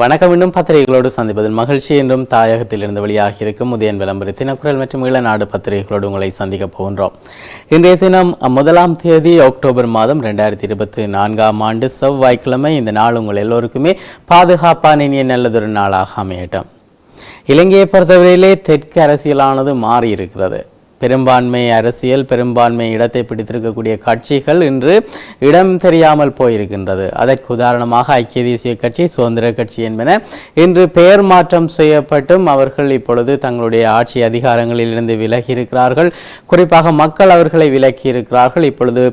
வணக்கம். இன்னும் பத்திரிகைகளோடு சந்திப்பதில் மகிழ்ச்சி. என்றும் தாயகத்தில் இருந்து வெளியாகி இருக்கும் உதயன் விளம்பர தினக்குரல் மற்றும் இளநாடு பத்திரிகைகளோடு உங்களை சந்திக்கப் போகின்றோம். இன்றைய தினம் முதலாம் தேதி அக்டோபர் மாதம் ரெண்டாயிரத்தி இருபத்தி நான்காம் ஆண்டு செவ்வாய்க்கிழமை. இந்த நாள் உங்கள் எல்லோருக்குமே பாதுகாப்பான இனிய நல்லதொரு நாளாக அமையட்டும். இலங்கையை பொறுத்தவரையிலே தெற்கு அரசியலானது மாறி இருக்கிறது பெரும்பான்மை அரசியல் பெரும்பான்மை இடத்தை பிடித்திருக்கக்கூடிய கட்சிகள் இன்று இடம் தெரியாமல் போயிருக்கின்றது. அதற்கு உதாரணமாக ஐக்கிய தேசிய கட்சி சுதந்திர கட்சி என்பன இன்று பெயர் மாற்றம் செய்யப்பட்டும். அவர்கள் இப்பொழுது தங்களுடைய ஆட்சி அதிகாரங்களில் இருந்து விலகி இருக்கிறார்கள் குறிப்பாக மக்கள் அவர்களை விலக்கி இருக்கிறார்கள் இப்பொழுது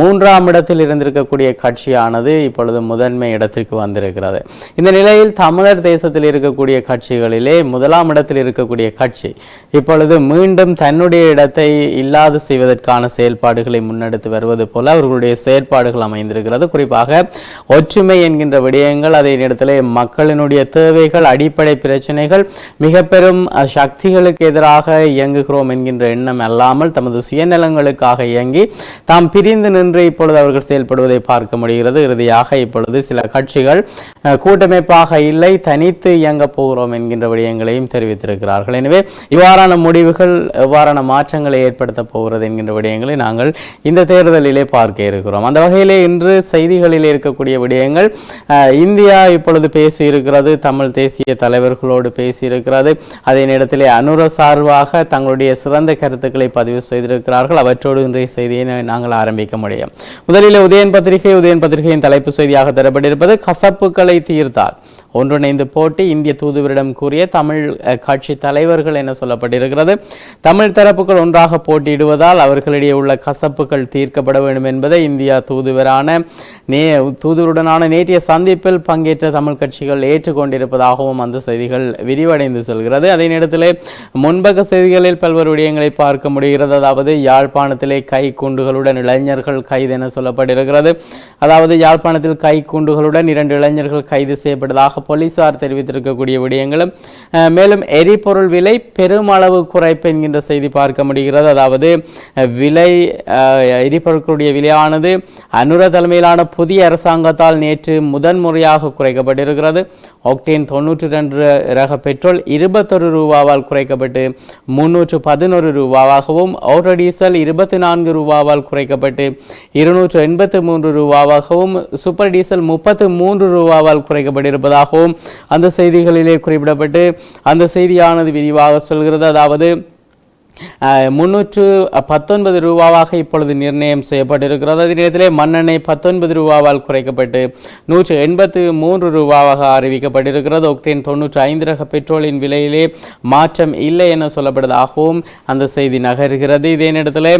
மூன்றாம் இடத்தில் இருந்திருக்கக்கூடிய கட்சியானது இப்பொழுது முதன்மை இடத்திற்கு வந்திருக்கிறது. இந்த நிலையில் தமிழர் தேசத்தில் இருக்கக்கூடிய கட்சிகளிலே முதலாம் இடத்தில் இருக்கக்கூடிய கட்சி இப்பொழுது மீண்டும் தன்னுடைய இடத்தை இல்லாது செய்வதற்கான செயல்பாடுகளை முன்னெடுத்து வருவது போல அவர்களுடைய செயற்பாடுகள் அமைந்திருக்கிறது. குறிப்பாக ஒற்றுமை என்கின்ற விடயங்கள் அதே நேரத்திலே மக்களினுடைய தேவைகள் அடிப்படை பிரச்சனைகள் மிக பெரும் சக்திகளுக்கு எதிராக இயங்குகிறோம் என்கின்ற எண்ணம் அல்லாமல் தமது சுயநலங்களுக்காக இயங்கி தாம் பிரிந்து நின்று இப்பொழுது அவர்கள் செயல்படுவதை பார்க்க முடிகிறது. இறுதியாக இப்பொழுது சில கட்சிகள் கூட்டமைப்பாக இல்லை தனித்து இயங்க போகிறோம் என்கின்ற விடயங்களையும் தெரிவித்திருக்கிறார்கள். எனவே இவ்வாறான முடிவுகள் எவ்வாறான மாற்றங்களை ஏற்படுத்த போகிறது என்கின்ற விடயங்களை நாங்கள் இந்த தேர்தலிலே பார்க்க இருக்கிறோம். அந்த வகையிலே இன்று செய்திகளில் இருக்கக்கூடிய விடயங்கள் இந்தியா இப்பொழுது பேசி இருக்கிறது தமிழ் தேசிய தலைவர்களோடு பேசி இருக்கிறது அதே நேரத்திலே அனுர சார்பாக தங்களுடைய சிறந்த கருத்துக்களை பதிவு செய்திருக்கிறார்கள். அவற்றோடு இன்றைய செய்தியை நாங்கள் ஆரம்பிக்க முடியும். முதலில் உதயன் பத்திரிகை உதயன் பத்திரிகையின் தலைப்பு செய்தியாக தரப்பட்டிருப்பது கசப்புகளை தீர்த்தார். ஒன்றிணைந்து போட்டி இந்திய தூதுவரிடம் கூறிய தமிழ் கட்சி தலைவர்கள் என சொல்லப்பட்டிருக்கிறது. தமிழ் தரப்புகள் ஒன்றாக போட்டியிடுவதால் அவர்களிடையே உள்ள கசப்புகள் தீர்க்கப்பட வேண்டும் என்பதை இந்தியா தூதுவரான நே தூதுவருடனான நேற்றைய சந்திப்பில் பங்கேற்ற தமிழ் கட்சிகள் ஏற்றுக்கொண்டிருப்பதாகவும் அந்த செய்திகள் விரிவடைந்து செல்கிறது. அதே நேரத்தில் முன்பக்க செய்திகளில் பல்வேறு விடயங்களை பார்க்க முடிகிறது. அதாவது யாழ்ப்பாணத்திலே கை குண்டுகளுடன் இளைஞர்கள் கைது என சொல்லப்பட்டிருக்கிறது. அதாவது யாழ்ப்பாணத்தில் கை குண்டுகளுடன் இரண்டு இளைஞர்கள் கைது செய்யப்பட்டதாக போலீசார் தெரிவித்திருக்கக்கூடிய விடயங்களும் மேலும் எரிபொருள் விலை பெருமளவு குறைப்பு என்கின்ற செய்தி பார்க்க முடிகிறது. அதாவது விலை எரிபொருட்களுடைய விலையானது அனுர தலைமையிலான புதிய அரசாங்கத்தால் நேற்று முதன்முறையாக குறைக்கப்பட்டிருக்கிறது. ஒக்டேன் தொண்ணூற்றி ரெண்டு ரக பெட்ரோல் இருபத்தொரு ரூபாவால் குறைக்கப்பட்டு முன்னூற்று பதினொரு ரூபாவாகவும் ஆட்டோ டீசல் இருபத்தி நான்கு ரூபாவால் குறைக்கப்பட்டு இருநூற்று எண்பத்து மூன்று ரூபாவாகவும் சூப்பர் டீசல் முப்பத்து மூன்று ரூபாவால் குறைக்கப்பட்டிருப்பதாகவும் அந்த செய்திகளிலே குறிப்பிடப்பட்டு அந்த செய்தியானது விரிவாக சொல்கிறது. அதாவது முன்னூற்று பத்தொன்பது ரூபாவாக இப்பொழுது நிர்ணயம் செய்யப்பட்டிருக்கிறது. அதே நேரத்திலே மண்ணெண்ணெய் பத்தொன்பது ரூபாவால் குறைக்கப்பட்டு நூற்று எண்பத்து மூன்று ரூபாவாக அறிவிக்கப்பட்டிருக்கிறது. ஒக்டேன் தொண்ணூற்று ஐந்து ரக பெட்ரோலின் விலையிலே மாற்றம் இல்லை என சொல்லப்படுவதாகவும் அந்த செய்தி நகர்கிறது. இதே நேரத்தில்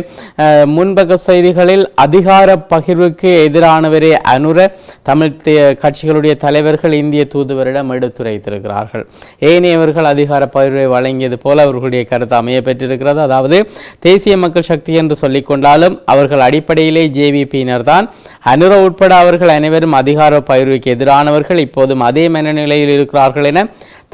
முன்பக்க செய்திகளில் அதிகார பகிர்வுக்கு எதிரானவரே அனுர தமிழ் கட்சிகளுடைய தலைவர்கள் இந்திய தூதுவரிடம் எடுத்துரைத்திருக்கிறார்கள். ஏனையவர்கள் அதிகார பகிர்வை வழங்கியது போல அவர்களுடைய கருத்து அமைய பெற்றிருக்கிறது. இருக்கிறது. அதாவது தேசிய மக்கள் சக்தி என்று சொல்லிக்கொண்டாலும் அவர்கள் அடிப்படையிலே ஜேவிபியினர் தான். அனுர உட்பட அவர்கள் அனைவரும் அதிகார பகிர்வுக்கு எதிரானவர்கள். இப்போதும் அதே மனநிலையில் இருக்கிறார்கள் என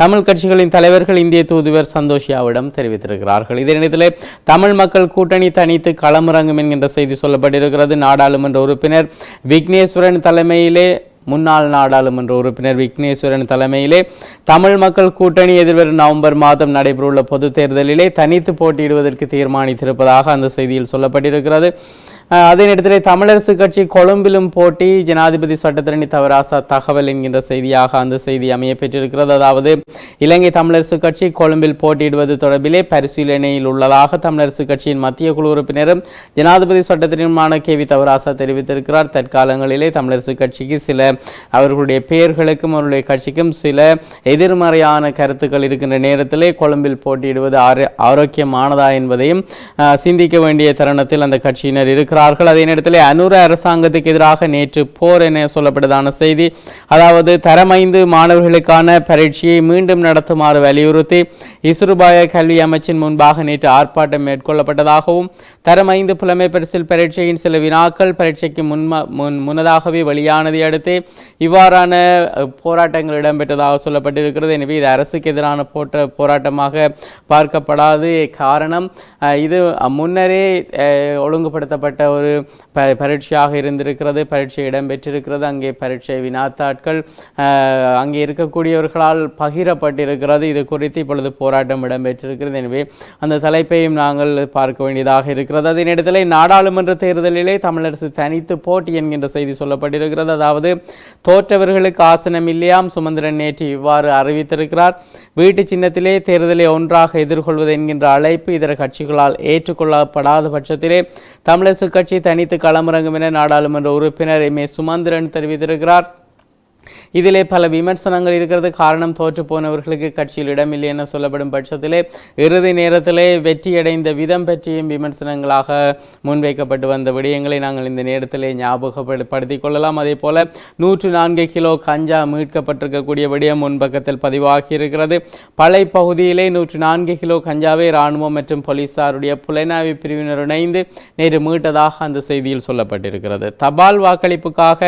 தமிழ் கட்சிகளின் தலைவர்கள் இந்திய தூதுவர் சந்தோஷியாவிடம் தெரிவித்திருக்கிறார்கள். இதே நேரத்தில் தமிழ் மக்கள் கூட்டணி தனித்து களமிறங்கும் என்கின்ற செய்தி சொல்லப்பட்டிருக்கிறது. நாடாளுமன்ற உறுப்பினர் விக்னேஸ்வரன் தலைமையிலே முன்னாள் நாடாளுமன்ற உறுப்பினர் விக்னேஸ்வரன் தலைமையிலே தமிழ் மக்கள் கூட்டணி எதிர்வரும் நவம்பர் மாதம் நடைபெறவுள்ள பொதுத் தேர்தலிலே தனித்து போட்டியிடுவதற்கு தீர்மானித்திருப்பதாக அந்த செய்தியில் சொல்லப்பட்டிருக்கிறது. அதே நேரத்தில் தமிழரசு கட்சி கொழும்பிலும் போட்டி ஜனாதிபதி சட்டத்திரணி தவராசா தகவல் என்கின்ற செய்தியாக அந்த செய்தி அமைய பெற்றிருக்கிறது. அதாவது இலங்கை தமிழரசு கட்சி கொழும்பில் போட்டியிடுவது தொடர்பிலே பரிசீலனையில் உள்ளதாக தமிழரசு கட்சியின் மத்திய குழு உறுப்பினரும் ஜனாதிபதி சட்டத்திற்குமான கே வி தவராசா தெரிவித்திருக்கிறார். தற்காலங்களிலே தமிழரசு கட்சிக்கு சில அவர்களுடைய பெயர்களுக்கும் அவருடைய கட்சிக்கும் சில எதிர்மறையான கருத்துக்கள் இருக்கின்ற நேரத்திலே கொழும்பில் போட்டியிடுவது ஆரோக்கியமானதா என்பதையும் சிந்திக்க வேண்டிய தருணத்தில் அந்த கட்சியினர் இருக்கிறார் இருக்கிறார்கள் அதே நேரத்தில் அனுர அரசாங்கத்துக்கு எதிராக நேற்று போர் என சொல்லப்பட்டதான செய்தி. அதாவது தரமைந்து மாணவர்களுக்கான பரீட்சையை மீண்டும் நடத்துமாறு வலியுறுத்தி இசுருபாய கல்வி அமைச்சின் முன்பாக நேற்று ஆர்ப்பாட்டம் மேற்கொள்ளப்பட்டதாகவும் தரமைந்து புலமை பரிசில் பரீட்சையின் சில வினாக்கள் பரீட்சைக்கு முன் முன்னதாகவே வெளியானதை அடுத்து இவ்வாறான போராட்டங்கள் இடம்பெற்றதாக சொல்லப்பட்டிருக்கிறது. எனவே இது அரசுக்கு எதிரான போட்ட போராட்டமாக பார்க்கப்படாது. காரணம் இது முன்னரே ஒழுங்குபடுத்தப்பட்ட ஒரு ப பரீட்சையாக இருந்திருக்கிறது பரீட்சை இடம்பெற்றிருக்கிறது அங்கே பரீட்சை வினாத்தாட்கள் அங்கே இருக்கக்கூடியவர்களால் பகிரப்பட்டிருக்கிறது. இது குறித்து இப்பொழுது போராட்டம் இடம்பெற்றிருக்கிறது. எனவே அந்த தலைப்பையும் நாங்கள் பார்க்க வேண்டியதாக இருக்கிறது. அதே நேரத்தில் நாடாளுமன்ற தேர்தலிலே தமிழரசு தனித்து போட்டி என்கின்ற செய்தி சொல்லப்பட்டிருக்கிறது. அதாவது தோற்றவர்களுக்கு ஆசனம் இல்லையாம் சுமந்திரன் நேற்று இவ்வாறு அறிவித்திருக்கிறார். வீட்டு சின்னத்திலே தேர்தலை ஒன்றாக எதிர்கொள்வது என்கின்ற அழைப்பு இதர கட்சிகளால் ஏற்றுக்கொள்ளப்படாத பட்சத்திலே தமிழரசு கட்சி தனித்து களமிறங்கும் என நாடாளுமன்ற உறுப்பினர் எம் ஏ சுமந்திரன் தெரிவித்திருக்கிறார். இதிலே பல விமர்சனங்கள் இருக்கிறது. காரணம் தோற்று போனவர்களுக்கு கட்சியில் இடமில்லை என சொல்லப்படும் பட்சத்திலே இறுதி நேரத்திலே வெற்றியடைந்த விதம் பற்றியும் விமர்சனங்களாக முன்வைக்கப்பட்டு வந்த விடயங்களை நாங்கள் இந்த நேரத்திலே ஞாபகப்படுத்திக் கொள்ளலாம். அதே போல நூற்று நான்கு கிலோ கஞ்சா மீட்கப்பட்டிருக்கக்கூடிய விடயம் முன்பக்கத்தில் பதிவாகி இருக்கிறது பழை பகுதியிலே நூற்று நான்கு கிலோ கஞ்சாவை இராணுவம் மற்றும் போலீசாருடைய புலனாய்வு பிரிவினர் இணைந்து நேற்று மீட்டதாக அந்த செய்தியில் சொல்லப்பட்டிருக்கிறது. தபால் வாக்களிப்புக்காக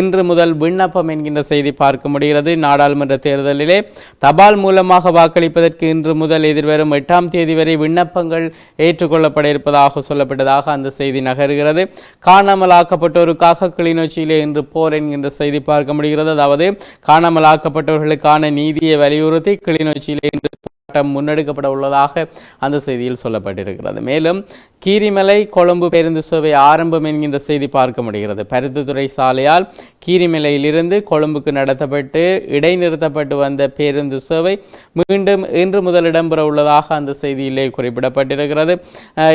இன்று முதல் விண்ணப்பம் என்கின்ற செய்தி செய்தி பார்க்க முடிகிறது. நாடாளுமன்ற தேர்தலிலே தபால் மூலமாக வாக்களிப்பதற்கு இன்று முதல் எதிர்வரும் எட்டாம் தேதி வரை விண்ணப்பங்கள் ஏற்றுக்கொள்ளப்பட இருப்பதாக சொல்லப்பட்டதாக அந்த செய்தி நகர்கிறது. காணாமலாக்கப்பட்டோருக்காக கிளிநொச்சியிலே இன்று போர் என்கின்ற செய்தி பார்க்க முடிகிறது. அதாவது காணாமலாக்கப்பட்டவர்களுக்கான நீதியை வலியுறுத்தி கிளிநொச்சியிலே இன்று போராட்டம் முன்னெடுக்கப்பட உள்ளதாக அந்த செய்தியில் சொல்லப்பட்டிருக்கிறது. மேலும் கீரிமலை கொழும்பு பேருந்து சேவை ஆரம்பம் என்கின்ற செய்தி பார்க்க முடிகிறது. பருத்தித்துறை சாலையால் கீரிமலையிலிருந்து கொழும்புக்கு நடத்தப்பட்டு இடைநிறுத்தப்பட்டு வந்த பேருந்து சேவை மீண்டும் இன்று முதல் இடம்பெற உள்ளதாக அந்த செய்தியிலே குறிப்பிடப்பட்டிருக்கிறது.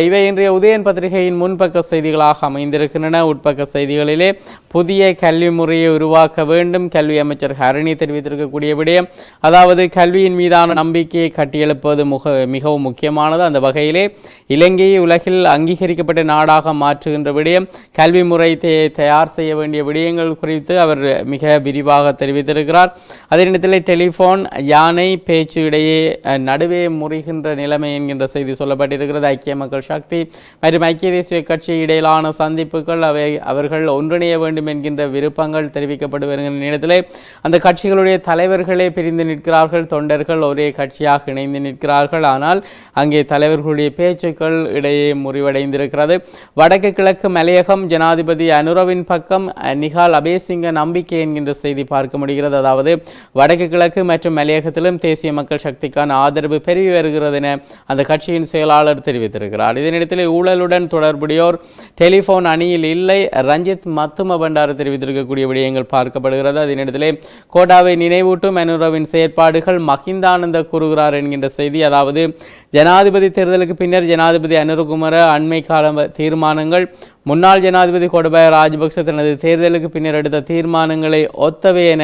இவை இன்றைய உதயன் பத்திரிகையின் முன்பக்க செய்திகளாக அமைந்திருக்கின்றன. உட்பக்க செய்திகளிலே புதிய கல்வி முறையை உருவாக்க வேண்டும். கல்வி அமைச்சர் ஹரணி தெரிவித்திருக்கக்கூடிய விடயம் அதாவது கல்வியின் மீதான நம்பிக்கையை கட்டியெழுப்பது முக மிகவும் முக்கியமானது. அந்த வகையிலே இலங்கையை உலகில் அங்கீகரிக்கப்பட்ட நாடாக மாற்றுகின்ற விடயம் கல்வி முறை தயார் செய்ய வேண்டிய விடயங்கள் குறித்து அவர் மிக விரிவாக தெரிவித்திருக்கிறார். அதே நேரத்தில் டெலிஃபோன் யானை பேச்சு இடையே நடுவே முறிகின்ற நிலைமை என்கின்ற செய்தி சொல்லப்பட்டிருக்கிறது. ஐக்கிய மக்கள் சக்தி மற்றும் ஐக்கிய தேசிய கட்சி இடையிலான சந்திப்புகள் அவை அவர்கள் ஒன்றிணைய வேண்டும் என்கின்ற விருப்பங்கள் தெரிவிக்கப்பட்டு வருகின்ற நேரத்தில் அந்த கட்சிகளுடைய தலைவர்களே பிரிந்து நிற்கிறார்கள். தொண்டர்கள் ஒரே கட்சியாக இணைந்து நிற்கிறார்கள். ஆனால் அங்கே தலைவர்களுடைய பேச்சுக்கள் இடையே முறிவடைந்திருக்கிறது. வடக்கு கிழக்கு மலையகம் ஜனாதிபதி அனுரவின் பக்கம் நிகால் அபேசிங்க நம்பிக்கை என்கின்ற செய்தி பார்க்க முடிகிறது. அதாவது வடக்கு கிழக்கு மற்றும் மலையகத்திலும் தேசிய மக்கள் சக்திக்கான ஆதரவு பெருகி வருகிறது என அந்த கட்சியின் செயலாளர் தெரிவித்திருக்கிறார். இதனிடத்தில் ஊழலுடன் தொடர்புடையோர் டெலிபோன் அணியில் இல்லை. ரஞ்சித் மத்தும பண்டார தெரிவித்திருக்கக்கூடிய விடயங்கள் பார்க்கப்படுகிறது. அதனிடத்திலே கோட்டாவை நினைவூட்டும் அனுரவின் செயற்பாடுகள் மஹிந்தானந்த கூறுகிறார் என்கின்ற செய்தி. அதாவது ஜனாதிபதி தேர்தலுக்கு பின்னர் ஜனாதிபதி அனுருகுமர அண்மை கால தீர்மானங்கள் முன்னாள் ஜனாதிபதி கோடபாய ராஜபக்ச தனது தேர்தலுக்கு பின்னர் எடுத்த தீர்மானங்களை ஒத்தவை என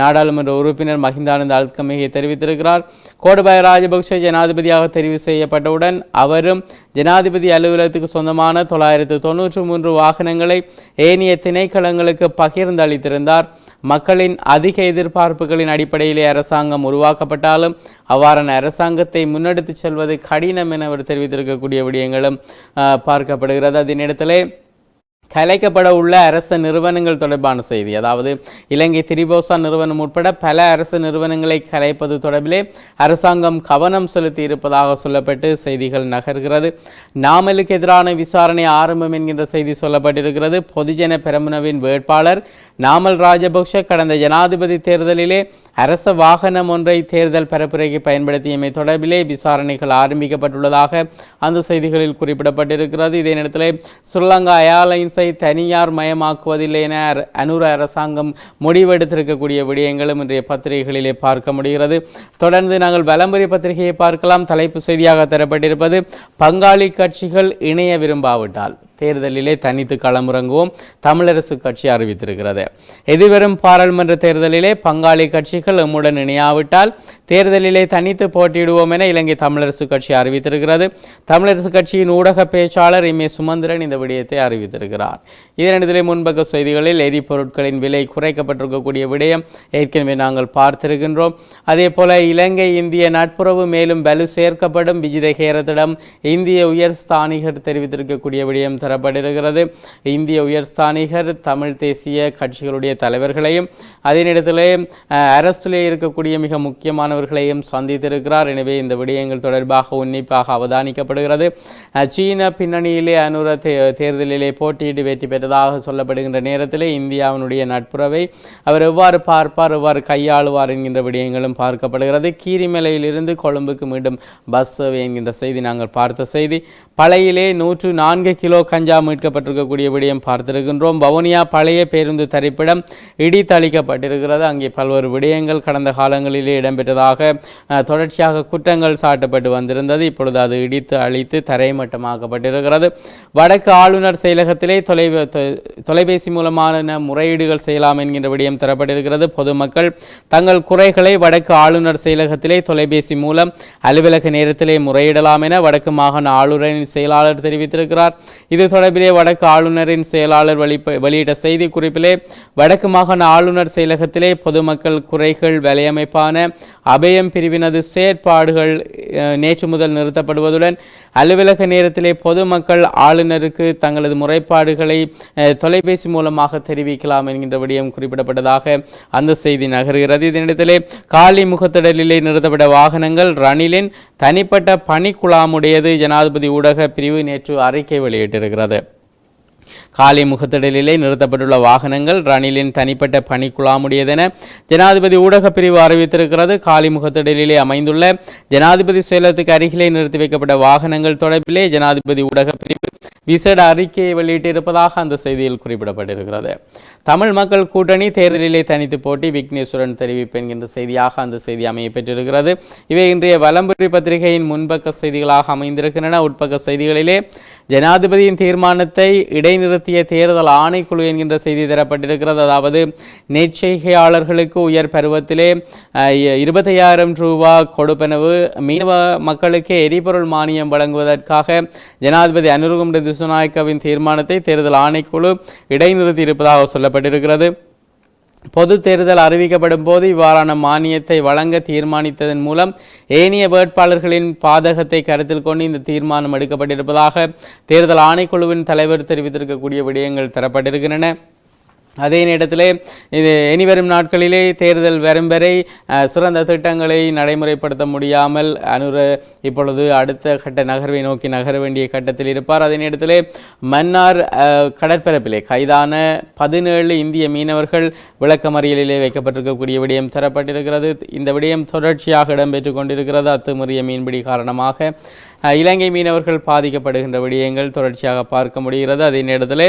நாடாளுமன்ற உறுப்பினர் மஹிந்தானந்த அல்கமிகை தெரிவித்திருக்கிறார். கோடபாய ராஜபக்ச ஜனாதிபதியாக தெரிவு செய்யப்பட்டவுடன் அவரும் ஜனாதிபதி அலுவலகத்துக்கு சொந்தமான தொள்ளாயிரத்து தொன்னூற்று மூன்று வாகனங்களை ஏனைய திணைக்களங்களுக்கு பகிர்ந்து அளித்திருந்தார் மக்களின் அதிக எதிர்பார்ப்புகளின் அடிப்படையிலே அரசாங்கம் உருவாக்கப்பட்டாலும் அவ்வாறான அரசாங்கத்தை முன்னெடுத்துச் செல்வது கடினம் என அவர் தெரிவித்திருக்கக்கூடிய விடயங்களும் பார்க்கப்படுகிறது. பார்க்கப்படுகிறது அதனிடத்திலே கலைக்கப்பட உள்ள அரச நிறுவனங்கள் தொடர்பான செய்தி. அதாவது இலங்கை திரிபோசா நிறுவனம் உட்பட பல அரசு நிறுவனங்களை கலைப்பது தொடர்பிலே அரசாங்கம் கவனம் செலுத்தி இருப்பதாக சொல்லப்பட்டு செய்திகள் நகர்கிறது. நாமலுக்கு எதிரான விசாரணை ஆரம்பம் என்கின்ற செய்தி சொல்லப்பட்டிருக்கிறது. பொதுஜன பெரமுனவின் வேட்பாளர் நாமல் ராஜபக்ஷ கடந்த ஜனாதிபதி தேர்தலிலே அரச வாகனம் ஒன்றை தேர்தல் பரப்புரைக்கு பயன்படுத்தியமை தொடர்பிலே விசாரணைகள் ஆரம்பிக்கப்பட்டுள்ளதாக அந்த செய்திகளில் குறிப்பிடப்பட்டிருக்கிறது. இதே நேரத்தில் ஸ்ரீலங்கா ஏர்லைன்ஸை தனியார் மயமாக்குவதில்லை என அனுர அரசாங்கம் முடிவெடுத்திருக்கக்கூடிய விடயங்களும் இன்றைய பத்திரிகைகளிலே பார்க்க முடிகிறது. தொடர்ந்து நாங்கள் வலம்புரி பத்திரிகையை பார்க்கலாம். தலைப்பு செய்தியாக தரப்பட்டிருப்பது பங்காளி கட்சிகள் இணைய விரும்பாவிட்டால். தேர்தலிலே தனித்து களமிறங்குவோம் தமிழரசு கட்சி அறிவித்திருக்கிறது. எதிர்வரும் பாராளுமன்ற தேர்தலிலே பங்காளி கட்சிகள் எம்முடன் இணையாவிட்டால் தேர்தலிலே தனித்து போட்டியிடுவோம் என இலங்கை தமிழரசு கட்சி அறிவித்திருக்கிறது. தமிழரசு கட்சியின் ஊடக பேச்சாளர் இம்மே சுமந்திரன் இந்த விடயத்தை அறிவித்திருக்கிறார். இதனிடத்திலே முன்பக்க செய்திகளில் எரிபொருட்களின் விலை குறைக்கப்பட்டிருக்கக்கூடிய விடயம் ஏற்கனவே நாங்கள் பார்த்திருக்கின்றோம். அதே போல இலங்கை இந்திய நட்புறவு மேலும் வலு சேர்க்கப்படும். விஜித கேரத்திடம் இந்திய உயர் ஸ்தானிகர் தெரிவித்திருக்கக்கூடிய விடயம் தர தரப்பட்டிருக்கிறது இந்திய உயர்ஸ்தானிகர் தமிழ் தேசிய கட்சிகளுடைய தலைவர்களையும் அதே நேரத்தில் அரசிலே இருக்கக்கூடிய மிக முக்கியமானவர்களையும் சந்தித்திருக்கிறார். எனவே இந்த விடயங்கள் தொடர்பாக உன்னிப்பாக அவதானிக்கப்படுகிறது. சீன பின்னணியிலே அனுர தேர்தலிலே போட்டியிட்டு வெற்றி பெற்றதாக சொல்லப்படுகின்ற நேரத்திலே இந்தியாவினுடைய நட்புறவை அவர் எவ்வாறு பார்ப்பார் எவ்வாறு கையாளுவார் என்கின்ற விடயங்களும் பார்க்கப்படுகிறது. கீரிமலையிலிருந்து கொழும்புக்கு மீண்டும் பஸ் என்கின்ற செய்தி நாங்கள் பார்த்த செய்தி. பழையிலே நூற்று நான்கு கிலோ கஞ்சா மீட்கப்பட்டிருக்கக்கூடிய விடயம் பார்த்திருக்கின்றோம். வவுனியா பழைய பேருந்து தரிப்பிடம் இடித்தளிக்கப்பட்டிருக்கிறது. அங்கே பல்வேறு விடயங்கள் கடந்த காலங்களிலே இடம்பெற்றதாக தொடர்ச்சியாக குற்றங்கள் சாட்டப்பட்டு வந்திருந்தது. இப்பொழுது அது இடித்து அழித்து தரைமட்டமாக்கப்பட்டிருக்கிறது. வடக்கு ஆளுநர் செயலகத்திலே தொலை தொலைபேசி மூலமான முறையீடுகள் செய்யலாம் என்கின்ற விடயம் தரப்பட்டிருக்கிறது. பொதுமக்கள் தங்கள் குறைகளை வடக்கு ஆளுநர் செயலகத்திலே தொலைபேசி மூலம் அலுவலக நேரத்திலே முறையிடலாம் என வடக்கு மாகாண ஆளுநரின் செயலாளர் தெரிவித்திருக்கிறார். இது தொடர்பிலே வடக்கு ஆளுநரின் செயலாளர் வெளிப்ப- வெளியிட்ட செய்தி குறிப்பிலே வடக்கு மாகாண ஆளுநர் செயலகத்திலே பொதுமக்கள் குறைகள் வலையமைப்பான அபயம் பிரிவினது செயற்பாடுகள் நேற்று முதல் நிறுத்தப்படுவதுடன் அலுவலக நேரத்திலே பொதுமக்கள் ஆளுநருக்கு தங்களது முறைப்பாடுகளை தொலைபேசி மூலமாக தெரிவிக்கலாம் என்கின்ற விடயம் குறிப்பிடப்பட்டதாக அந்த செய்தி நகர்கிறது. இதனிடத்திலே காலி முகத்திடலிலே நிறுத்தப்பட்ட வாகனங்கள் ரணிலின் தனிப்பட்ட பணிக்குழாமுடையது. ஜனாதிபதி ஊடக பிரிவு நேற்று அறிக்கை வெளியிட்டிருக்கிறது. காலி முகத்திடலிலே நிறுத்தப்பட்டுள்ள வாகனங்கள் ரணிலின் தனிப்பட்ட பணிக்குழாமுடையதென ஜனாதிபதி ஊடகப் பிரிவு அறிவித்திருக்கிறது. காலி முகத்திடலிலே அமைந்துள்ள ஜனாதிபதி செயலத்துக்கு அருகிலே நிறுத்தி வைக்கப்பட்ட வாகனங்கள் தொடர்பிலே ஜனாதிபதி ஊடகப் பிரிவு விசேட அறிக்கையை வெளியிட்டிருப்பதாக அந்த செய்தியில் குறிப்பிடப்பட்டிருக்கிறது. தமிழ் மக்கள் கூட்டணி தேர்தலிலே தனித்து போட்டி விக்னேஸ்வரன் தெரிவிப்பு என்கின்ற செய்தியாக அந்த செய்தி அமைய பெற்றிருக்கிறது. இவை இன்றைய வலம்புரி பத்திரிகையின் முன்பக்க செய்திகளாக அமைந்திருக்கின்றன. உட்பக்க செய்திகளிலே ஜனாதிபதியின் தீர்மானத்தை இடைநிறுத்திய தேர்தல் ஆணைக்குழு என்கின்ற செய்தி தரப்பட்டிருக்கிறது. அதாவது நெற்செய்கையாளர்களுக்கு உயர் பருவத்திலே இருபத்தையாயிரம் ரூபா கொடுப்பனவு மீனவ மக்களுக்கு எரிபொருள் மானியம் வழங்குவதற்காக ஜனாதிபதி அனுருகும் சிசுநாயக்கவின் தீர்மானத்தை தேர்தல் ஆணைக்குழு இடைநிறுத்தி இருப்பதாக சொல்லப்பட்டிருக்கிறது. பொது தேர்தல் அறிவிக்கப்படும் போது இவ்வாறான மானியத்தை வழங்க தீர்மானித்ததன் மூலம் ஏனைய வேட்பாளர்களின் பாதகத்தை கருத்தில் கொண்டு இந்த தீர்மானம் எடுக்கப்பட்டிருப்பதாக தேர்தல் ஆணைக்குழுவின் தலைவர் தெரிவித்திருக்கக்கூடிய விடயங்கள் தரப்பட்டிருக்கின்றன. அதே நேரத்திலே இது இனிவரும் நாட்களிலே தேர்தல் வரும் வரை சிறந்த திட்டங்களை நடைமுறைப்படுத்த முடியாமல் அனுர இப்பொழுது அடுத்த கட்ட நகர்வை நோக்கி நகர வேண்டிய கட்டத்தில் இருப்பார். அதே நேரத்தில் மன்னார் கடற்பரப்பிலே கைதான பதினேழு இந்திய மீனவர்கள் விளக்கமறியலிலே வைக்கப்பட்டிருக்கக்கூடிய விடயம் தரப்பட்டிருக்கிறது. இந்த விடயம் தொடர்ச்சியாக இடம்பெற்று கொண்டிருக்கிறது. அத்துமீறிய மீன்பிடி காரணமாக இலங்கை மீனவர்கள் பாதிக்கப்படுகின்ற விடயங்கள் தொடர்ச்சியாக பார்க்க முடிகிறது. அதே நேரத்தில்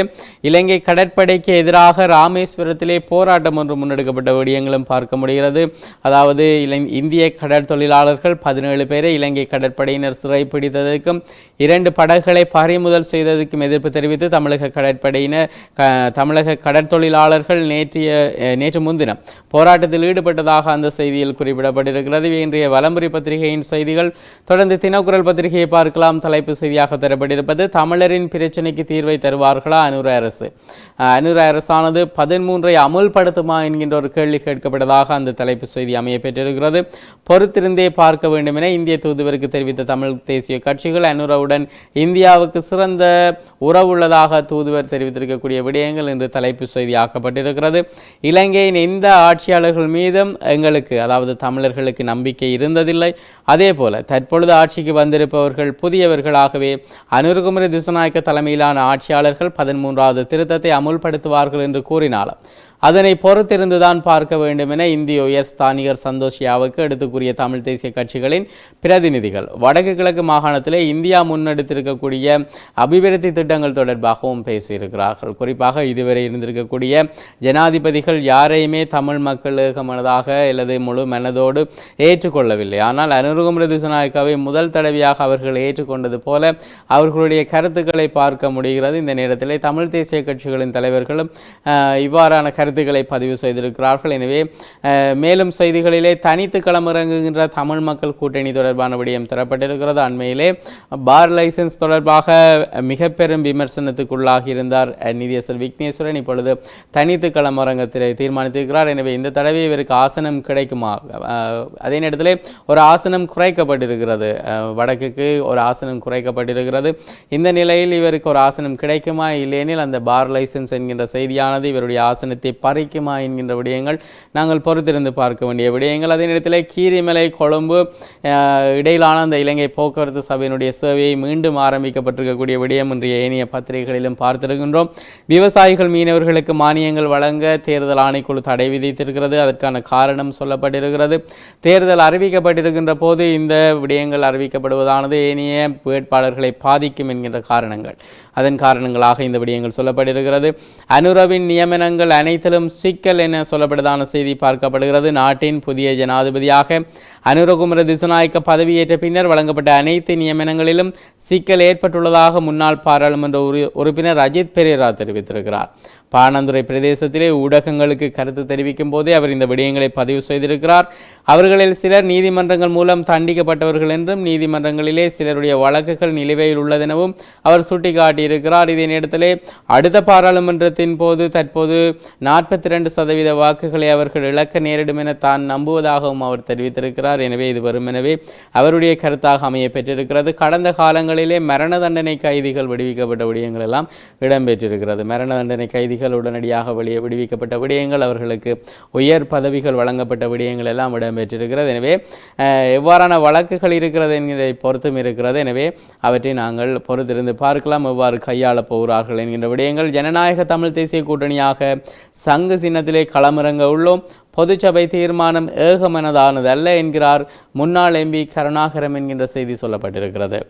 இலங்கை கடற்படைக்கு எதிராக ராமேஸ்வரத்திலே போராட்டம் ஒன்று முன்னெடுக்கப்பட்ட விடயங்களும் பார்க்க முடிகிறது. அதாவது இலங் இந்திய கடற்தொழிலாளர்கள் பதினேழு பேரை இலங்கை கடற்படையினர் சிறை பிடித்ததற்கும் இரண்டு படகுகளை பறிமுதல் செய்ததற்கும் எதிர்ப்பு தெரிவித்து தமிழக கடற்படையினர் தமிழக கடற்தொழிலாளர்கள் நேற்றைய நேற்று முன்தினம் போராட்டத்தில் ஈடுபட்டதாக அந்த செய்தியில் குறிப்பிடப்பட்டிருக்கிறது. இன்றைய வலம்புரி பத்திரிகையின் செய்திகள் தொடர்ந்து தினக்குரல் பத்திரிகையை பார்க்கலாம். தலைப்பு செய்தியாக தரப்பட்டிருப்பது தமிழரின் பிரச்சனைக்கு தீர்வை தருவார்களா? அனுர அரசு. அனுர அரசானது பதிமூன்றை அமுல்படுத்துமா என்கின்ற ஒரு கேள்வி கேட்கப்பட்டதாக அந்த தலைப்பு செய்தி அமைய பெற்றிருக்கிறது. பொறுத்திருந்தே பார்க்க வேண்டும் என இந்திய தூதுவருக்கு தெரிவித்த தமிழ் தேசிய கட்சிகள் அனுரவுடன் இந்தியாவுக்கு சிறந்த உறவுள்ளதாக தூதுவர் தெரிவித்திருக்கக்கூடிய விடயங்கள் இன்று தலைப்பு செய்தி ஆக்கப்பட்டிருக்கிறது. இலங்கையின் எந்த ஆட்சியாளர்கள் மீதும் எங்களுக்கு அதாவது தமிழர்களுக்கு நம்பிக்கை இருந்ததில்லை. அதே போல தற்பொழுது ஆட்சிக்கு வந்திருப்பவர்கள் புதியவர்களாகவே அனுருகுமரி திசுநாயக்க தலைமையிலான ஆட்சியாளர்கள் பதிமூன்றாவது திருத்தத்தை அமுல்படுத்துவார்கள் என்று கூறினாலும். அதனை பொறுத்திருந்துதான் பார்க்க வேண்டும் என இந்திய உயர் ஸ்தானிகர் சந்தோஷ் யாவுக்கு எடுத்து கூறிய தமிழ் தேசிய கட்சிகளின் பிரதிநிதிகள். வடக்கு கிழக்கு மாகாணத்திலே இந்தியா முன்னெடுத்திருக்கக்கூடிய அபிவிருத்தி திட்டங்கள் தொடர்பாகவும் பேசியிருக்கிறார்கள். குறிப்பாக இதுவரை இருந்திருக்கக்கூடிய ஜனாதிபதிகள் யாரையுமே தமிழ் மக்கள் மனதாக அல்லது முழு மனதோடு ஏற்றுக்கொள்ளவில்லை. ஆனால் அனுருகுமர திசுநாயக்காவை முதல் தடவையாக அவர்கள் ஏற்றுக்கொண்டது போல அவர்களுடைய கருத்துக்களை பார்க்க முடிகிறது. இந்த நேரத்தில் தமிழ் தேசிய கட்சிகளின் தலைவர்களும் இவ்வாறான கருத்துக்களை பதிவு செய்திருக்கிறார்கள். எனவே மேலும் செய்திகளிலே தனித்து களமிறங்குகின்ற தமிழ் மக்கள் கூட்டணி தொடர்பான விடயம் தரப்பட்டிருக்கிறது. அண்மையிலே பார் லைசன்ஸ் தொடர்பாக மிக பெரும் விமர்சனத்துக்குள்ளாகி இருந்தார் நிதியரசர் விக்னேஸ்வரன். இப்பொழுது தனித்து களமிறங்கத்தில் தீர்மானித்திருக்கிறார். எனவே இந்த தடவை இவருக்கு ஆசனம் கிடைக்குமா? அதே நேரத்தில் ஒரு ஆசனம் குறைக்கப்பட்டிருக்கிறது. வடக்குக்கு ஒரு ஆசனம் குறைக்கப்பட்டிருக்கிறது. இந்த நிலையில் இவருக்கு ஒரு ஆசனம் கிடைக்குமா? இல்லையெனில் அந்த பார் லைசன்ஸ் என்கின்ற செய்தியானது இவருடைய ஆசனத்தை பறிக்குமா என்கின்ற விடயங்கள் நாங்கள் பொறுத்திருந்து பார்க்க வேண்டிய விடயங்கள். அதே நேரத்தில் கீரிமலை கொழும்பு இடையிலான அந்த இலங்கை போக்குவரத்து சபையினுடைய சேவையை மீண்டும் ஆரம்பிக்கப்பட்டிருக்கக்கூடிய விடயம் இன்றைய ஏனைய பத்திரிகைகளிலும் பார்த்திருக்கின்றோம். விவசாயிகள் மீனவர்களுக்கு மானியங்கள் வழங்க தேர்தல் ஆணைக்குழு தடை விதித்திருக்கிறது. அதற்கான காரணம் சொல்லப்பட்டிருக்கிறது. தேர்தல் அறிவிக்கப்பட்டிருக்கின்ற போது இந்த விடயங்கள் அறிவிக்கப்படுவதானது ஏனைய வேட்பாளர்களை பாதிக்கும் என்கின்ற காரணங்கள். அதன் காரணங்களாக இந்த விடயங்கள் சொல்லப்பட்டிருக்கிறது அனுரவின் நியமனங்கள் அனைத்திலும் சிக்கல் என சொல்லப்பட்டதான செய்தி பார்க்கப்படுகிறது. நாட்டின் புதிய ஜனாதிபதியாக அனுரகுமர திசுநாயக்க பதவியேற்ற பின்னர் வழங்கப்பட்ட அனைத்து நியமனங்களிலும் சிக்கல் ஏற்பட்டுள்ளதாக முன்னாள் பாராளுமன்ற உறு- உறுப்பினர் அஜித் பெரேரா தெரிவித்திருக்கிறார். பாணந்துறை பிரதேசத்திலே ஊடகங்களுக்கு கருத்து தெரிவிக்கும் போதே அவர் இந்த விடயங்களை பதிவு செய்திருக்கிறார். அவர்களில் சிலர் நீதிமன்றங்கள் மூலம் தண்டிக்கப்பட்டவர்கள் என்றும் நீதிமன்றங்களிலே சிலருடைய வழக்குகள் நிலுவையில் உள்ளதெனவும் அவர் சுட்டிக்காட்டியிருக்கிறார். இதே நேரத்திலே அடுத்த பாராளுமன்றத்தின் போது தற்போது நாற்பத்தி ரெண்டு சதவீத வாக்குகளை அவர்கள் இழக்க நேரிடும் என தான் நம்புவதாகவும் அவர் தெரிவித்திருக்கிறார். எனவே இது வரும் எனவே அவருடைய கருத்தாக அமைய பெற்றிருக்கிறது. கடந்த காலங்களிலே மரண தண்டனை கைதிகள் விடுவிக்கப்பட்ட விடயங்கள் எல்லாம் இடம்பெற்றிருக்கிறது. மரண தண்டனை கைதிகள் உடனடியாக வெளியே விடுவிக்கப்பட்ட விடயங்கள் அவர்களுக்கு உயர் பதவிகள் வழங்கப்பட்ட விடயங்கள் எல்லாம் இடம்பெற்றிருக்கிறது. எனவே எவ்வாறான வழக்குகள் இருக்கிறது என்கிறதை பொறுத்தும் இருக்கிறது. எனவே அவற்றை நாங்கள் பொறுத்திருந்து பார்க்கலாம். எவ்வாறு கையாளப் போகிறார்கள் என்கின்ற விடயங்கள். ஜனநாயக தமிழ் தேசிய கூட்டணியாக சங்கு சின்னத்திலே களமிறங்க உள்ளோம். பொதுச்சபை தீர்மானம் ஏகமனதானதல்ல என்கிறார் முன்னாள் எம்பி கருணாகரம் என்கின்ற செய்தி சொல்லப்பட்டிருக்கிறது.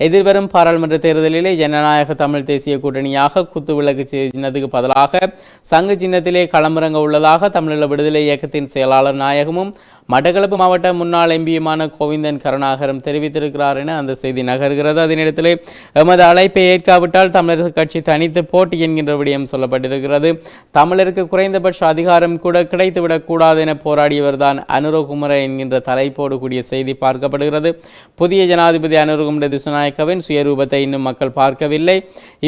எதிர்வரும் பாராளுமன்ற தேர்தலிலே ஜனநாயக தமிழ் தேசிய கூட்டணியாக குத்துவிளக்கு சின்னத்துக்கு பதிலாக சங்கு சின்னத்திலே களமிறங்க உள்ளதாக தமிழீழ விடுதலை இயக்கத்தின் செயலாளர் நாயகமும் மட்டக்களப்பு மாவட்ட முன்னாள் எம்பியுமான கோவிந்தன் கருணாகரம் தெரிவித்திருக்கிறார் என அந்த செய்தி நகர்கிறது. அதே எமது அழைப்பை ஏற்காவிட்டால் தமிழரசு கட்சி தனித்து போட்டி என்கின்ற விடயம் சொல்லப்பட்டிருக்கிறது. தமிழருக்கு குறைந்தபட்ச அதிகாரம் கூட கிடைத்துவிடக்கூடாது என போராடியவர் தான் அனுரகுமர என்கின்ற தலைப்போடு கூடிய செய்தி பார்க்கப்படுகிறது. புதிய ஜனாதிபதி அனுரகுமர திசுநாயக்கவின் சுயரூபத்தை இன்னும் மக்கள் பார்க்கவில்லை.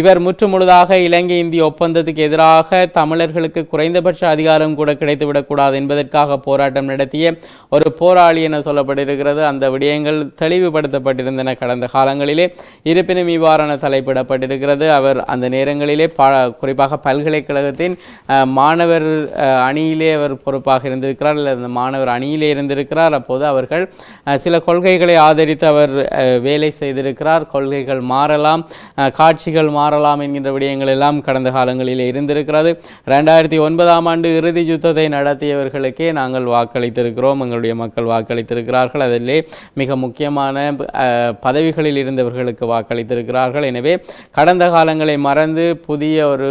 இவர் முற்றுமுழுதாக இலங்கை இந்திய ஒப்பந்தத்துக்கு எதிராக தமிழர்களுக்கு குறைந்தபட்ச அதிகாரம் கூட கிடைத்துவிடக்கூடாது என்பதற்காக போராட்டம் நடத்திய ஒரு போராளி என சொல்லப்பட்டிருக்கிறது. அந்த விடயங்கள் தெளிவுபடுத்தப்பட்டிருந்தன கடந்த காலங்களிலே. இருப்பினும் இவ்வாறான தலைப்பிடப்பட்டிருக்கிறது. அவர் அந்த நேரங்களிலே குறிப்பாக பல்கலைக்கழகத்தின் மாணவர் அணியிலே அவர் பொறுப்பாக இருந்திருக்கிறார். இல்லை அந்த மாணவர் அணியிலே இருந்திருக்கிறார். அப்போது அவர்கள் சில கொள்கைகளை ஆதரித்து அவர் வேலை செய்திருக்கிறார். கொள்கைகள் மாறலாம் காட்சிகள் மாறலாம் என்கின்ற விடயங்கள் எல்லாம் கடந்த காலங்களிலே இருந்திருக்கிறது. ரெண்டாயிரத்தி ஒன்பதாம் ஆண்டு இறுதி யுத்தத்தை நடத்தியவர்களுக்கே நாங்கள் வாக்களித்திருக்கிறோம். எங்களுடைய மக்கள் வாக்களித்திருக்கிறார்கள். அதிலே மிக முக்கியமான பதவிகளில் இருந்தவர்களுக்கு வாக்களித்திருக்கிறார்கள். எனவே கடந்த காலங்களை மறந்து புதிய ஒரு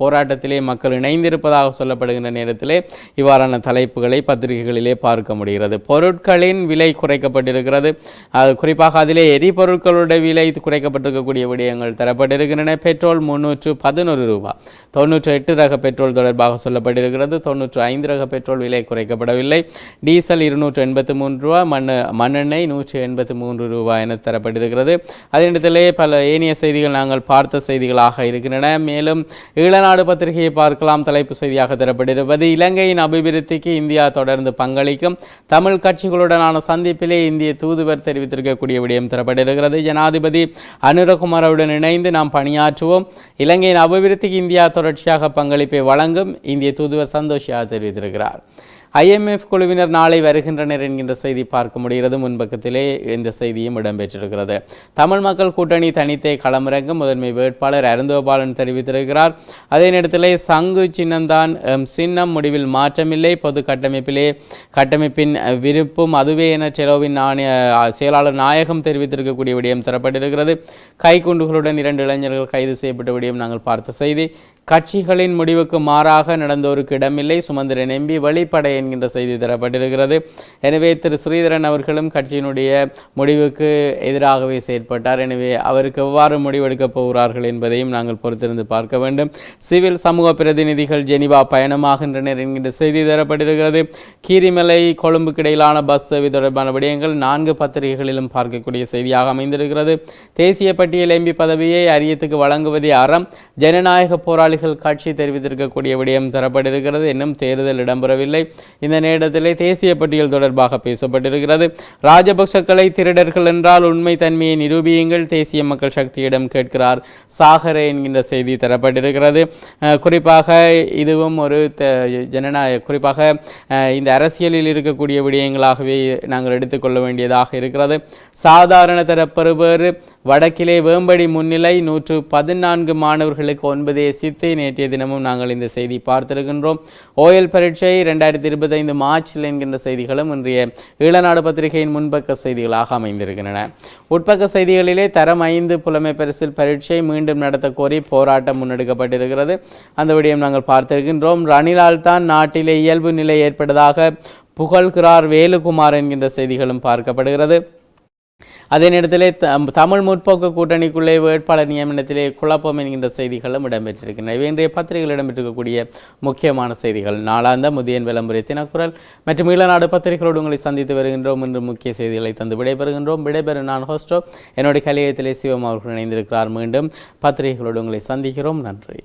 போராட்டத்திலே மக்கள் இணைந்திருப்பதாக சொல்லப்படுகின்ற நேரத்திலே இவ்வாறான தலைப்புகளை பத்திரிகைகளிலே பார்க்க முடிகிறது. பொருட்களின் விலை குறைக்கப்பட்டிருக்கிறது. அது குறிப்பாக அதிலே எரிபொருட்களுடைய விலை குறைக்கப்பட்டிருக்கக்கூடிய விடயங்கள் தரப்பட்டிருக்கின்றன. பெட்ரோல் முன்னூற்று பதினொரு ரூபாய் தொண்ணூற்று எட்டு ரக பெட்ரோல் தொடர்பாக சொல்லப்பட்டிருக்கிறது. தொண்ணூற்று ஐந்து ரக பெட்ரோல் விலை குறைக்கப்படவில்லை. டீசல் இருநூற்று எண்பத்தி மூன்று ரூபா மண் மண்ணெண்ணெய் நூற்றி எண்பத்தி மூன்று ரூபாய் என தரப்பட்டிருக்கிறது. அதே நேரத்திலே பல ஏனைய செய்திகள் நாங்கள் பார்த்த செய்திகளாக இருக்கின்றன. மேலும் ஈழநாடு பத்திரிகையை பார்க்கலாம். தலைப்பு செய்தியாக தரப்பட்டிருப்பது இலங்கையின் அபிவிருத்திக்கு இந்தியா தொடர்ந்து பங்களிக்கும் தமிழ் கட்சிகளுடனான சந்திப்பிலே இந்திய தூதுவர் தெரிவித்திருக்கக்கூடிய விடயம் தரப்பட்டிருக்கிறது. ஜனாதிபதி அனுரகுமாரவுடன் இணைந்து நாம் பணியாற்றுவோம். இலங்கையின் அபிவிருத்திக்கு இந்தியா தொடர்ச்சியாக பங்களிப்பை வழங்கும் இந்திய தூதுவர் சந்தோஷியா தெரிவித்திருக்கிறார். ஐஎம்எஃப் குழுவினர் நாளை வருகின்றனர் என்கின்ற செய்தி பார்க்க முடிகிறது. முன்பக்கத்திலே இந்த செய்தியும் இடம்பெற்றிருக்கிறது. தமிழ் மக்கள் கூட்டணி தனித்தே களமிறங்கும் முதன்மை வேட்பாளர் அருந்தோபாலன் தெரிவித்திருக்கிறார். அதே நேரத்தில் சங்கு சின்னம்தான் சின்னம் முடிவில் மாற்றமில்லை. பொது கட்டமைப்பிலே கட்டமைப்பின் விருப்பம் விருப்பும் அதுவே என செலோவின் ஆணைய செயலாளர் நாயகம் தெரிவித்திருக்கக்கூடிய விடயம் தரப்பட்டிருக்கிறது. கைக்குண்டுகளுடன் இரண்டு இளைஞர்கள் கைது செய்யப்பட்ட விடயம் நாங்கள் பார்த்த செய்தி. கட்சிகளின் முடிவுக்கு மாறாக நடந்தோருக்கு இடமில்லை. சுமந்திரன் எம்பி வெளிப்படை என்கின்ற செய்தி தரப்பட்டிருக்கிறது. எனவே திரு ஸ்ரீதரன் அவர்களும் கட்சியினுடைய முடிவுக்கு எதிராகவே செயற்பட்டார். எனவே அவருக்கு எவ்வாறு முடிவெடுக்கப் போகிறார்கள் என்பதையும் நாங்கள் பொறுத்திருந்து பார்க்க வேண்டும். சிவில் சமூக பிரதிநிதிகள் ஜெனிவா பயணமாகின்றனர் என்கின்ற செய்தி தரப்பட்டிருக்கிறது. கீரிமலை கொழும்புக்கு இடையிலான பஸ் சேவை தொடர்பான விடயங்கள் நான்கு பத்திரிகைகளிலும் பார்க்கக்கூடிய செய்தியாக அமைந்திருக்கிறது. தேசிய பட்டியல் எம்பி பதவியை அரியத்துக்கு வழங்குவதே அறம். ஜனநாயக போராளி போராளிகள் காட்சி தெரிவித்திருக்கக்கூடிய விடயம் தரப்பட்டிருக்கிறது. இன்னும் தேர்தல் இடம்பெறவில்லை. இந்த நேரத்திலே தேசிய பட்டியல் தொடர்பாக பேசப்பட்டிருக்கிறது. ராஜபக்சக்களை திருடர்கள் என்றால் உண்மை தன்மையை நிரூபியுங்கள். தேசிய மக்கள் சக்தியிடம் கேட்கிறார் சாகரே என்கின்ற செய்தி தரப்பட்டிருக்கிறது. குறிப்பாக இதுவும் ஒரு ஜனநாயக குறிப்பாக இந்த அரசியலில் இருக்கக்கூடிய விடயங்களாகவே நாங்கள் எடுத்துக்கொள்ள வேண்டியதாக இருக்கிறது. சாதாரண தர பெறுபேறு வடக்கிலே வேம்படி முன்னிலை நூற்று பதினான்கு மாணவர்களுக்கு ஒன்பதே சித்தை நேற்றைய தினமும் நாங்கள் இந்த செய்தி பார்த்திருக்கின்றோம். ஓயல் பரீட்சை ரெண்டாயிரத்தி இருபத்தைந்து மார்ச்சில் என்கின்ற செய்திகளும் இன்றைய ஈழநாடு பத்திரிகையின் முன்பக்க செய்திகளாக அமைந்திருக்கின்றன. உட்பக்க செய்திகளிலே தரம் ஐந்து புலமை பரிசில் பரீட்சை மீண்டும் நடத்த கோரி போராட்டம் முன்னெடுக்கப்பட்டிருக்கிறது. அந்த விடயம் நாங்கள் பார்த்திருக்கின்றோம். ரணிலால் தான் நாட்டிலே இயல்பு நிலை ஏற்பட்டதாக புகழ்கிறார் வேலுகுமார் என்கின்ற செய்திகளும் பார்க்கப்படுகிறது. அதே நேரத்தில் தமிழ் முற்போக்கு கூட்டணிக்குள்ளே வேட்பாளர் நியமனத்திலே குழப்பம் என்கின்ற செய்திகளும் இடம்பெற்றிருக்கின்றன. இவை இன்றைய பத்திரிகைகள் இடம்பெற்றிருக்கக்கூடிய முக்கியமான செய்திகள். நாளாந்த முதியன் விளம்பர தினக்குரல் மற்றும் ஈழநாடு பத்திரிகைகளோடு உங்களை சந்தித்து வருகின்றோம். என்று முக்கிய செய்திகளை தந்து விடைபெறுகின்றோம். விடைபெறும் நான் ஹோஸ்டோ. என்னுடைய கலையத்திலே சிவம் அவர்கள் இணைந்திருக்கிறார். மீண்டும் பத்திரிகைகளோடு உங்களை சந்திக்கிறோம். நன்றி.